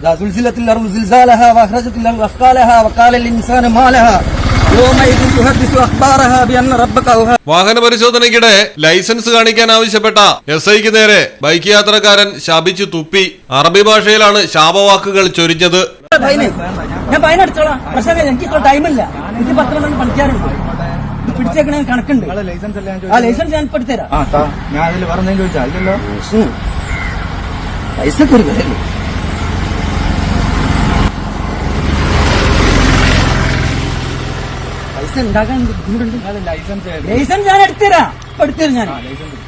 إذا زلزلت الأرض زلزالها وأخرجت الأرض أثقالها وقال الإنسان ما لها يومئذ تحدث أخبارها بأن ربك أوحى വാഹന പരിശോധനയ്ക്കിടെ ലൈസൻസ് കാണിക്കാൻ ആവശ്യപ്പെട്ട എസ് ഐക്ക് നേരെ ബൈക്ക് യാത്രക്കാരൻ ശപിച്ചു തുപ്പി അറബി ഭാഷയിലാണ് ശാപവാക്കുകൾ ചൊരിഞ്ഞത് ഫൈന് ഞാൻ ഫൈൻ അടിച്ചോളാം പക്ഷേ എനിക്ക് ഇപ്പോൾ ടൈമില്ല എനിക്ക് പത്ത് മണി പണിക്കാറുണ്ട് ഇത് പിടിച്ചേക്കണ കണക്കുണ്ട് നിങ്ങളെ ലൈസൻസ് അല്ലേ ഞാൻ ആ ചോദിച്ചത്? ലൈസൻസ് ഞാൻ ഇപ്പൊ എടുത്തുതരാം ആ താ ഞാൻ അതിൽ വേറെ എന്തെങ്കിലും ചോദിച്ചാ ഇല്ലല്ലോ ഉം. പൈസക്ക് ഒരു വിലയില്ല പൈസ ഉണ്ടാക്കാൻ ബുദ്ധിമുട്ടുണ്ട് നിങ്ങളെ ലൈസൻസ് ഏത്? ലൈസൻസ് ഞാൻ എടുത്തുതരാം ഇപ്പൊ എടുത്തുതരാം ഞാൻ ആ, ലൈസൻസ് എടുത്തു.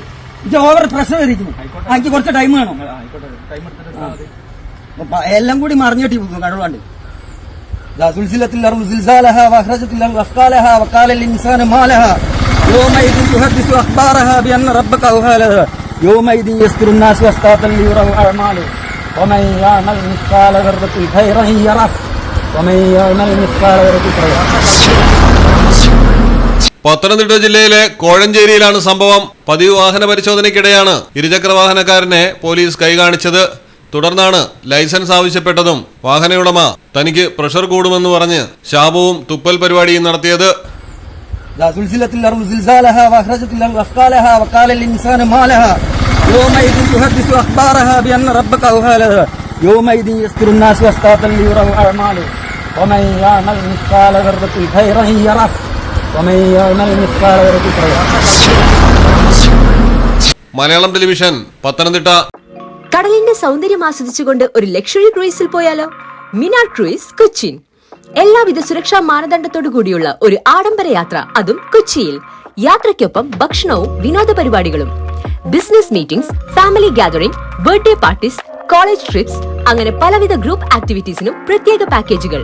ഇത് ഓവർ പ്രഷർ വരിക്കുന്നു ആ, എനിക്ക് കുറച്ച് ടൈം വേണം നിങ്ങൾ- ആ, ആയിക്കോട്ടെ ടൈം എടുത്തിട്ട് എടുത്താൽ മതി. അപ്പൊ എല്ലാം കൂടി മറിഞ്ഞിട്ട് പോകും കടവാണ്ട് إذا زلزلت الأرض زلزالها وأخرجت الأرض أثقالها وقال الإنسان ما لها يومئذ تحدث أخبارها بأن ربك أوحى لها يومئذ يصدر الناس أشتاتا ليروا أعمالهم ومن يعمل مثقال ذرة خيرا يره ومن يعمل مثقال ذرة شرا പത്തനംതിട്ട ജില്ലയിലെ കോഴഞ്ചേരിയിലാണ് സംഭവം പതിവ് വാഹന പരിശോധനയ്ക്കിടെയാണ് ഇരുചക്ര വാഹനക്കാരനെ പോലീസ് കൈകാണിച്ചത് തുടർന്നാണ് ലൈസൻസ് ആവശ്യപ്പെട്ടതും വാഹനയുടമ തനിക്ക് പ്രഷർ കൂടുമെന്ന് പറഞ്ഞ് ശാപവും തുപ്പൽ പരിപാടിയും നടത്തിയത് إذا زلزلت الأرض زلزالها وأخرجت الأرض أثقالها وقال الإنسان ما لها يومئذ تحدث أخبارها بأن ربك أوحى لها يومئذ يصدر الناس أشتاتا ليروا أعمالهم ومن يعمل مثقال ذرة خيرا يره മലയാളം ടെലിവിഷൻ പത്തനംതിട്ട. കടലിന്റെ സൗന്ദര്യം ആസ്വദിച്ചുകൊണ്ട് ഒരു ലക്ഷറി ക്രൂയിസിൽ പോയാലോ? Mina cruise Cochin. എല്ലാവിധ സുരക്ഷാ മാനദണ്ഡത്തോടു കൂടിയുള്ള ഒരു ആഡംബര യാത്ര അതും കൊച്ചിയിൽ. യാത്രയ്ക്കൊപ്പം ഭക്ഷണവും വിനോദ പരിപാടികളും. Business meetings family gathering birthday parties college trips അങ്ങനെ പലവിധ ഗ്രൂപ്പ് ആക്ടിവിറ്റീസിനും പ്രത്യേക പാക്കേജുകൾ